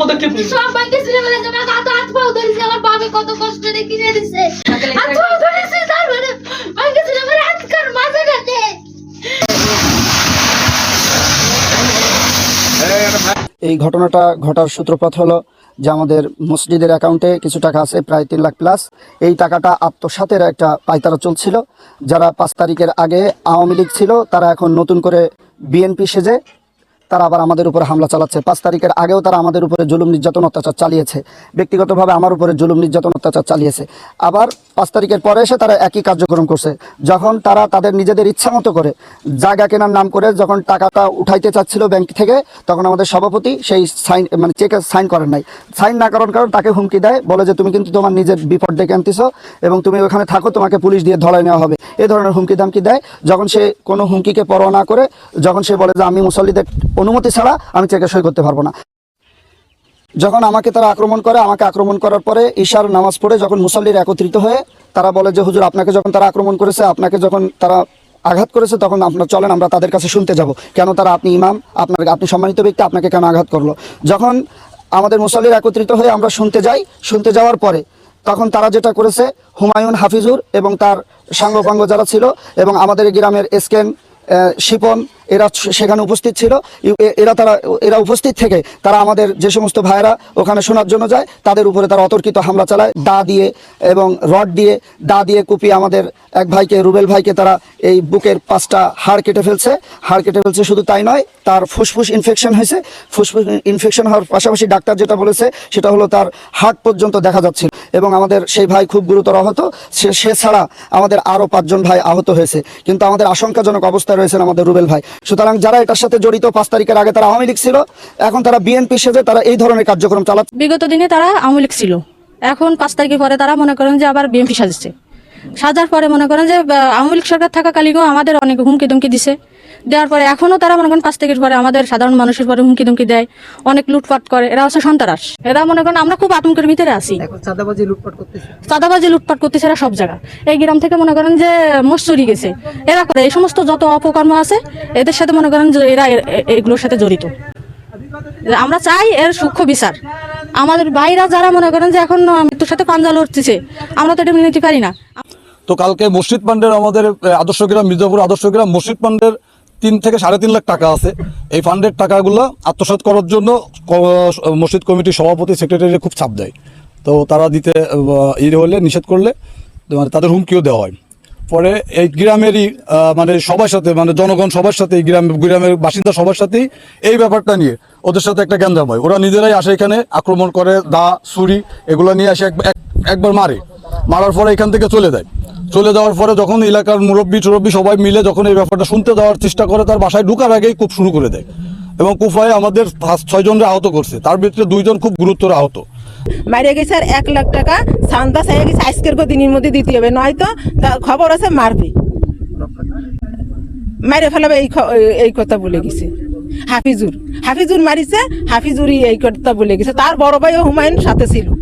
পদক্ষেপ ছেলে বলে হাত ধরেছে আমার বাবা কত কষ্ট রে কিনে দিছে। হাত পাও ধরেছে তারপরে ছেলে হাত কার মাথাটাতে এই ঘটনাটা ঘটার সূত্রপাত হলো যে আমাদের মসজিদের অ্যাকাউন্টে কিছু টাকা আছে প্রায় তিন লাখ প্লাস এই টাকাটা আত্মসাতের একটা পাইতারা চলছিল। যারা পাঁচ তারিখের আগে আওয়ামী লীগ ছিল তারা এখন নতুন করে বিএনপি সেজে তারা আবার আমাদের উপরে হামলা চালাচ্ছে। পাঁচ তারিখের আগেও তারা আমাদের উপরে জুলুম নির্যাতন অত্যাচার চালিয়েছে। ব্যক্তিগতভাবে আমার উপরে জুলুম নির্যাতন অত্যাচার চালিয়েছে। আবার পাঁচ তারিখের পরে এসে তারা একই কার্যক্রম করছে। যখন তারা তাদের নিজেদের ইচ্ছা মতো করে জায়গা কেনার নাম করে যখন টাকাটা উঠাইতে চাচ্ছিল ব্যাংক থেকে, তখন আমাদের সভাপতি সেই সাইন মানে চেকে সাইন করেন নাই। সাইন না করার কারণ তাকে হুমকি দেয়, বলে যে, তুমি কিন্তু তোমার নিজের বিপদ ডেকে আনতেছো এবং তুমি ওখানে থাকো, তোমাকে পুলিশ দিয়ে ধরায় নেওয়া হবে। এ ধরনের হুমকি ধামকি দেয়। যখন সে কোনো হুমকিকে পরোয়া না করে, যখন সে বলে যে আমি মুসল্লিদের অনুমতি ছাড়া আমি চেকে সই করতে পারব না। যখন আমাকে তারা আক্রমণ করে, আমাকে আক্রমণ করার পরে ঈশার নামাজ পড়ে যখন মুসল্লিরা একত্রিত হয়ে তারা বলে যে, হুজুর, আপনাকে যখন তারা আক্রমণ করেছে, আপনাকে যখন তারা আঘাত করেছে, তখন আপনার চলেন, আমরা তাদের কাছে শুনতে যাব। কেন তারা আপনি ইমাম? আপনার আপনি সম্মানিত ব্যক্তি, আপনাকে কেন আঘাত করল? যখন আমাদের মুসল্লিরা একত্রিত হয়ে আমরা শুনতে যাই, শুনতে যাওয়ার পরে তখন তারা যেটা করেছে, হুমায়ুন হাফিজুর এবং তার সাঙ্গপাঙ্গ যারা ছিল এবং আমাদের গ্রামের এসকেন শিপন এরা সেখানে উপস্থিত ছিল। এরা তারা, এরা উপস্থিত থেকে তারা আমাদের যে সমস্ত ভাইয়েরা ওখানে শোনার জন্য যায়, তাদের উপরে তারা অতর্কিত হামলা চালায়। দা দিয়ে এবং রড দিয়ে, দা দিয়ে কুপিয়ে আমাদের এক ভাইকে, রুবেল ভাইকে তারা এই বুকের পাঁচটা হাড় কেটে ফেলছে। হাড় কেটে ফেলছে শুধু তাই নয়, তার ফুসফুস ইনফেকশন হয়েছে। ফুসফুস ইনফেকশন হওয়ার পাশাপাশি ডাক্তার যেটা বলেছে, সেটা হলো তার হার্ট পর্যন্ত দেখা যাচ্ছিল এবং আমাদের সেই ভাই খুব গুরুতর আহত। সে সে ছাড়া আমাদের আরও পাঁচজন ভাই আহত হয়েছে। কিন্তু আমাদের আশঙ্কাজনক অবস্থায় রয়েছেন আমাদের রুবেল ভাই। সুতরাং যারা এটার সাথে জড়িত, পাঁচ তারিখের আগে তারা আওয়ামী লীগ ছিল, এখন তারা বিএনপি সেজে তারা এই ধরনের কার্যক্রম চালাচ্ছে বিগত দিনে তারা আওয়ামী লীগ ছিল। এখন পাঁচ তারিখের পরে তারা মনে করেন যে আবার বিএনপি সাজছে। সাজার পরে মনে করেন যে আওয়ামী লীগ সরকার থাকাকালীনও আমাদের অনেক হুমকি দুমকি দিছে। দেওয়ার পরে এখনও তারা মনে করেন পাঁচ থেকে পরে আমাদের সাধারণ মানুষের পরে হুমকি ধুমকি দেয় অনেক লুটপাট করে। এরা হচ্ছে সন্ত্রাস। এরা মনে করেন আমরা খুব আতঙ্কের ভিতরে আছি। চাঁদাবাজি লুটপাট করতেছে। চাঁদাবাজি লুটপাট করতেছে এরা সব জায়গা এই গ্রাম থেকে মনে করেন যে মসুরি গেছে। এরা করে। এই সমস্ত যত অপকর্ম আছে এদের সাথে মনে করেন যে এরা এগুলোর সাথে জড়িত। আমরা চাই এর সূক্ষ্ম বিচার। আমাদের ভাইরা যারা মনে করেন যে এখন মৃত্যুর সাথে পাঞ্জা লড়তেছে আমরা তো এটা মেনে নিতে পারি না। তো কালকে মসজিদ পান্ডের আমাদের আদর্শ গ্রাম মির্জাপুর আদর্শ গ্রাম মসজিদ পান্ডের তিন থেকে সাড়ে তিন লাখ টাকা আছে। এই ফান্ডের টাকাগুলো আত্মসাৎ করার জন্য মসজিদ কমিটির সভাপতি সেক্রেটারি খুব চাপ দেয়। তো তারা দিতে ইয়ে হলে, নিষেধ করলে মানে তাদের হুমকিও দেওয়া হয়। পরে এই গ্রামেরই মানে সবার সাথে মানে জনগণ সবার সাথে গ্রাম গ্রামের বাসিন্দা সবার সাথেই এই ব্যাপারটা নিয়ে ওদের সাথে একটা গ্যাঞ্জাম হয়। ওরা নিজেরাই আসে এখানে, আক্রমণ করে দা, ছুরি, এগুলো নিয়ে আসে, এক- এক- একবার মারে। মারার পরে এখান থেকে চলে যায়। চলে যাওয়ার পরে যখন এলাকার মুরব্বী টুরব্বী সবাই মিলে যখন এই ব্যাপারটা শুনতে যাওয়ার চেষ্টা করে, তার বাসায় ঢুকার আগেই খুব শুরু করে দেয় এবং কুফায় আমাদের পাঁচ ছয়জনরা আহত করছে। তার ভিতরে দুইজন খুব গুরুতর আহত। মারিয়ে গেছে আর এক লাখ টাকা, সান্দা চাই গেছে আজকের দিনের মধ্যে দিতে হবে, নয়তো তার খবর আছে মারবে। মারে ফেলাবে এই এই- কথা বলে গেছে। হাফিজুর হাফিজুর মারিছে, হাফিজুরই এই কথা বলে গেছে। তার বড় ভাই ও হুমায়ুন সাথে ছিল।